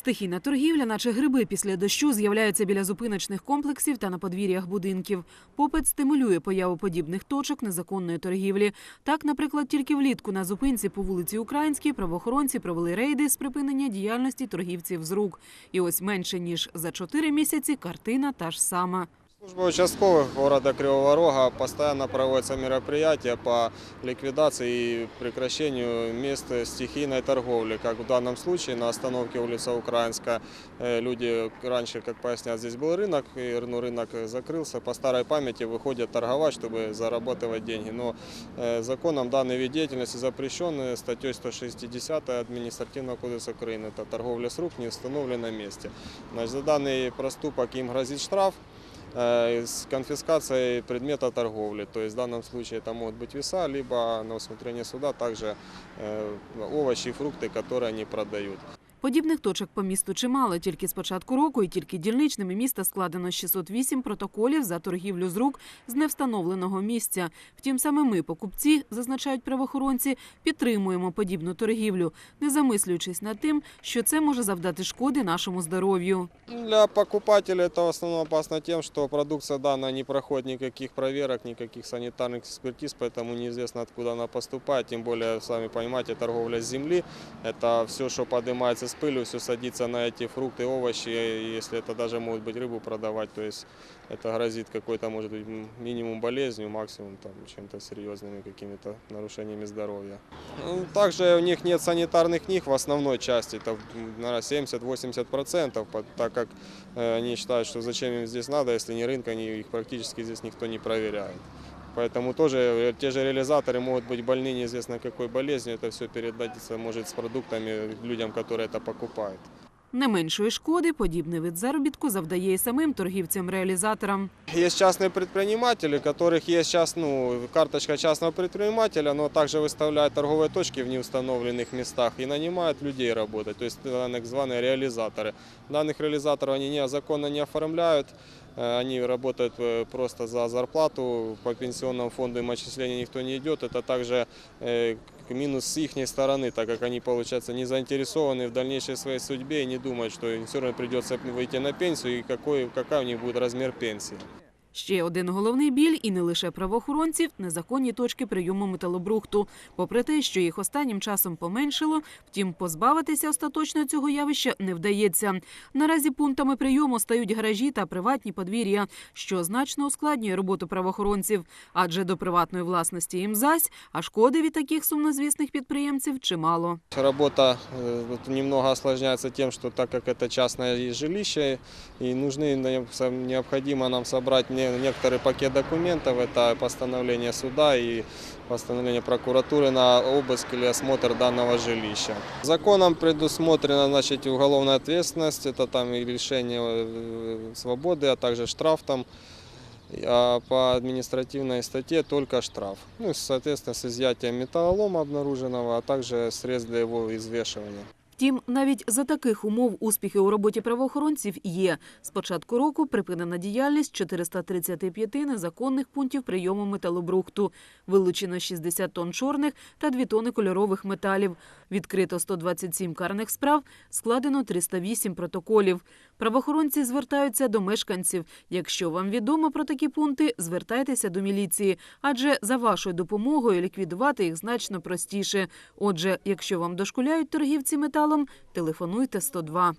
Стихійна торгівля, наче гриби після дощу, з'являються біля зупиночних комплексів та на подвір'ях будинків. Попит стимулює появу подібних точок незаконної торгівлі. Так, наприклад, тільки влітку на зупинці по вулиці Українській правоохоронці провели рейди з припинення діяльності торгівців з рук. І ось менше ніж за чотири місяці картина та ж сама. Служба участковых города Кривого Рога постоянно проводятся мероприятия по ликвидации и прекращению мест стихийной торговли. Как в данном случае на остановке улица Украинская э, люди раньше, как пояснят, здесь был рынок, и ну, рынок закрылся. По старой памяти выходят торговать, чтобы зарабатывать деньги. Но э, законом данный вид деятельности запрещен статьей 160 Административного кодекса Украины. Это торговля с рук в неустановленном месте. Значит, за данный проступок им грозит штраф с конфискацией предмета торговли. То есть в данном случае это могут быть веса, либо на усмотрение суда также э, овощи и фрукты, которые они продают. Подібних точок по місту чимало. Тільки з початку року і тільки дільничними міста складено 608 протоколів за торгівлю з рук з невстановленого місця. Втім, саме ми, покупці, зазначають правоохоронці, підтримуємо подібну торгівлю, не замислюючись над тим, що це може завдати шкоди нашому здоров'ю. Для покупателя это в основном опасно тем, что продукция данная не проходит никаких проверок, никаких санитарных экспертиз, поэтому неизвестно откуда она поступает. Тем более, сами понимаете, торговля с земли, это все, что поднимается с пылью, все садится на эти фрукты, овощи, если это даже могут быть рыбу продавать, то есть это грозит какой-то, может быть, минимум болезнью, максимум там чем-то серьезными какими-то нарушениями здоровья. Ну, Также у них нет санитарных книг в основной части, это, наверное, 70-80%, по- так как э, они считают, что зачем им здесь надо, если ни рынка, ни их практически здесь никто не проверяет. Поэтому тоже э, те же реализаторы могут быть больны неизвестно какой болезнью, это все передаться может с продуктами людям, которые это покупают. Не меншої шкоди подібний вид заробітку завдає і самим торгівцям-реалізаторам. Есть частные предприниматели, у которых есть сейчас, ну, карточка частного предпринимателя, но также выставляют торговые точки в неустановленных местах и нанимают людей работать, то есть э, так званые реализаторы. Данных реализаторов они не, законно не оформляют, э, они работают э, просто за зарплату, по пенсионному фонду им отчисления никто не идет, это также э, к- минус с их стороны, так как они, получается, не заинтересованы в дальнейшей своей судьбе и не думают, что им все равно придется выйти на пенсию и какой, какая у них будет размер пенсии. Ще один головний біль, і не лише правоохоронців, незаконні точки прийому металобрухту. Попри те, що їх останнім часом поменшило, втім, позбавитися остаточно цього явища не вдається. Наразі пунктами прийому стають гаражі та приватні подвір'я, що значно ускладнює роботу правоохоронців. Адже до приватної власності їм зась, а шкоди від таких сумнозвісних підприємців чимало. Работа э, вот немного осложняется тем, что так как это частное жилище, и нужны, не- сам- необходимо нам собрать не- некоторый пакет документов, это постановление суда и постановление прокуратуры на обыск или осмотр данного жилища. Законом предусмотрена значит, уголовная ответственность, это там и лишение э, свободы, а также штраф там. А по административной статье только штраф. Ну, соответственно, с изъятием металлолома обнаруженного, а также средств для его извешивания. Втім, навіть за таких умов успіхи у роботі правоохоронців є. З початку року припинена діяльність 435 незаконних пунктів прийому металобрухту. Вилучено 60 тонн чорних та 2 тонни кольорових металів. Відкрито 127 карних справ, складено 308 протоколів. Правоохоронці звертаються до мешканців. Якщо вам відомо про такі пункти, звертайтеся до міліції, адже за вашою допомогою ліквідувати їх значно простіше. Отже, якщо вам дошкуляють торгівці металом, телефонуйте 102.